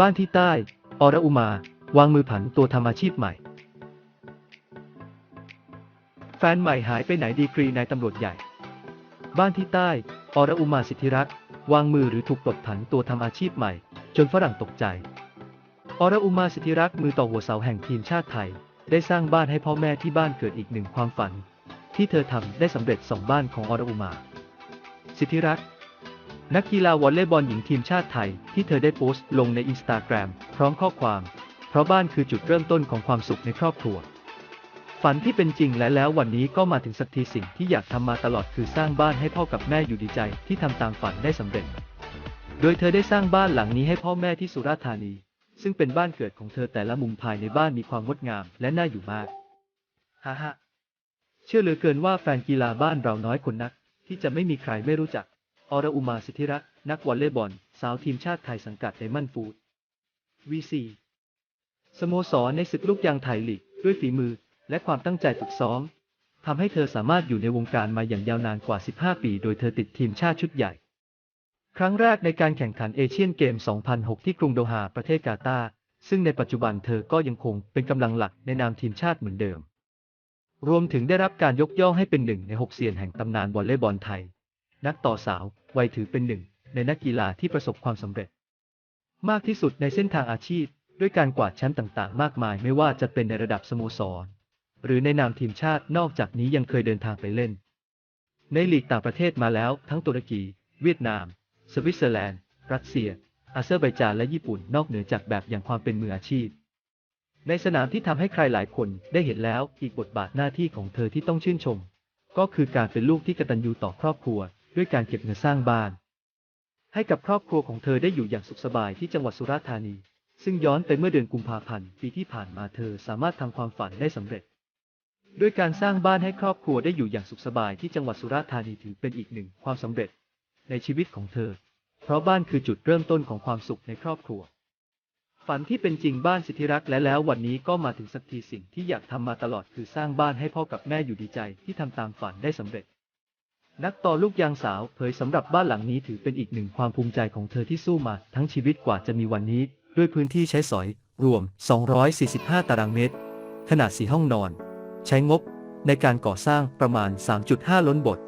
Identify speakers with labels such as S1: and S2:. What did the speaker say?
S1: บ้านที่ใต้ อรอุมา วางมือผันตัวทำอาชีพใหม่ แฟนใหม่หายไปไหนดีกรีนายตำรวจใหญ่ บ้านที่ใต้ อรอุมาสิทธิรักษ์วางมือหรือถูกปลดผันตัวทำอาชีพใหม่ จนฝรั่งตกใจ อรอุมาสิทธิรักษ์มือต่อหัวเสาแห่งทีมชาติไทย ได้สร้างบ้านให้พ่อแม่ที่บ้านเกิดอีกหนึ่งความฝัน ที่เธอทำได้สำเร็จสองบ้านของอรอุมา สิทธิรักษ์ นักกีฬาวอลเลย์บอลหญิงทีมชาติไทยที่เธอได้โพสต์ลงในอินสตาแกรมพร้อมข้อความ เพราะบ้านคือจุดเริ่มต้นของความสุขในครอบครัว ฝันที่เป็นจริงและแล้ววันนี้ก็มาถึงสักทีสิ่งที่อยากทำมาตลอดคือสร้างบ้านให้พ่อกับแม่อยู่ดีใจที่ทำตามฝันได้สำเร็จ โดยเธอได้สร้างบ้านหลังนี้ให้พ่อแม่ที่สุราษฎร์ธานี ซึ่งเป็นบ้านเกิดของเธอแต่ละมุมภายในบ้านมีความงดงามและน่าอยู่มากฮ่าฮ่าเชื่อเหลือเกินว่าแฟนกีฬาบ้านเราน้อยคนนัก ที่จะไม่มีใครไม่รู้จัก อรอุมาสิทธิรักษ์นักวอลเลย์บอล สาวทีมชาติไทยสังกัดไดมอนด์ฟูด VC สโมสรในศึกลูกยางไทยลีก ด้วยฝีมือและความตั้งใจฝึกซ้อมทำให้เธอสามารถอยู่ในวงการมาอย่างยาวนานกว่า 15 ปี โดยเธอติดทีมชาติชุดใหญ่ ครั้งแรกในการแข่งขันเอเชียนเกม 2006 ที่กรุงโดฮาประเทศกาตาร์ซึ่งในปัจจุบันเธอก็ยังคงเป็นกำลังหลักในนามทีมชาติเหมือนเดิม รวมถึงได้รับการยกย่องให้เป็นหนึ่งในหกเซียนแห่งตำนานวอลเลย์บอลไทย นักต่อสาว วัยถือเป็นหนึ่ง ในนักกีฬาที่ประสบความสำเร็จ มากที่สุดในเส้นทางอาชีพ ด้วยการกวาดแชมป์ต่างๆ มากมายไม่ว่าจะเป็นในระดับสโมสร หรือในนามทีมชาตินอกจากนี้ยังเคยเดินทางไปเล่น ในลีกต่างประเทศมาแล้วทั้งตุรกี เวียดนาม สวิตเซอร์แลนด์ รัสเซีย อาเซอร์ไบจานและญี่ปุ่นนอกเหนือจากแบบอย่างความเป็นมืออาชีพในสนามที่ทำให้ใครหลายคนได้เห็นแล้วอีกบทบาทหน้าที่ของเธอที่ต้องชื่นชม ก็คือการเป็นลูกที่กตัญญูต่อครอบครัว ด้วยการเก็บเงินสร้างบ้าน ให้กับครอบครัวของเธอได้อยู่อย่างสุขสบายที่จังหวัดสุราษฎร์ธานี ซึ่งย้อนไปเมื่อเดือนกุมภาพันธ์ปีที่ผ่านมาเธอสามารถทำความฝันได้สำเร็จ ด้วยการสร้างบ้านให้ครอบครัวได้อยู่อย่างสุขสบายที่จังหวัดสุราษฎร์ธานีถือเป็นอีกหนึ่งความสำเร็จ ในชีวิตของเธอ เพราะบ้านคือจุดเริ่มต้นของความสุขในครอบครัวฝันที่เป็นจริงบ้านสิทธิรักษ์และแล้ววันนี้ก็มาถึงสักทีสิ่งที่อยากทำมาตลอดคือสร้างบ้านให้พ่อกับแม่อยู่ดีใจที่ทำตามฝันได้สำเร็จ นักต่อลูกยางสาวเผยสำหรับบ้านหลังนี้ถือเป็นอีกหนึ่งความภูมิใจของเธอที่สู้มาทั้งชีวิตกว่าจะมีวันนี้ ด้วยพื้นที่ใช้สอย รวม 245 ตารางเมตร ขนาด 4 ห้องนอน ใช้งบในการก่อสร้างประมาณ 3.5 ล้นบท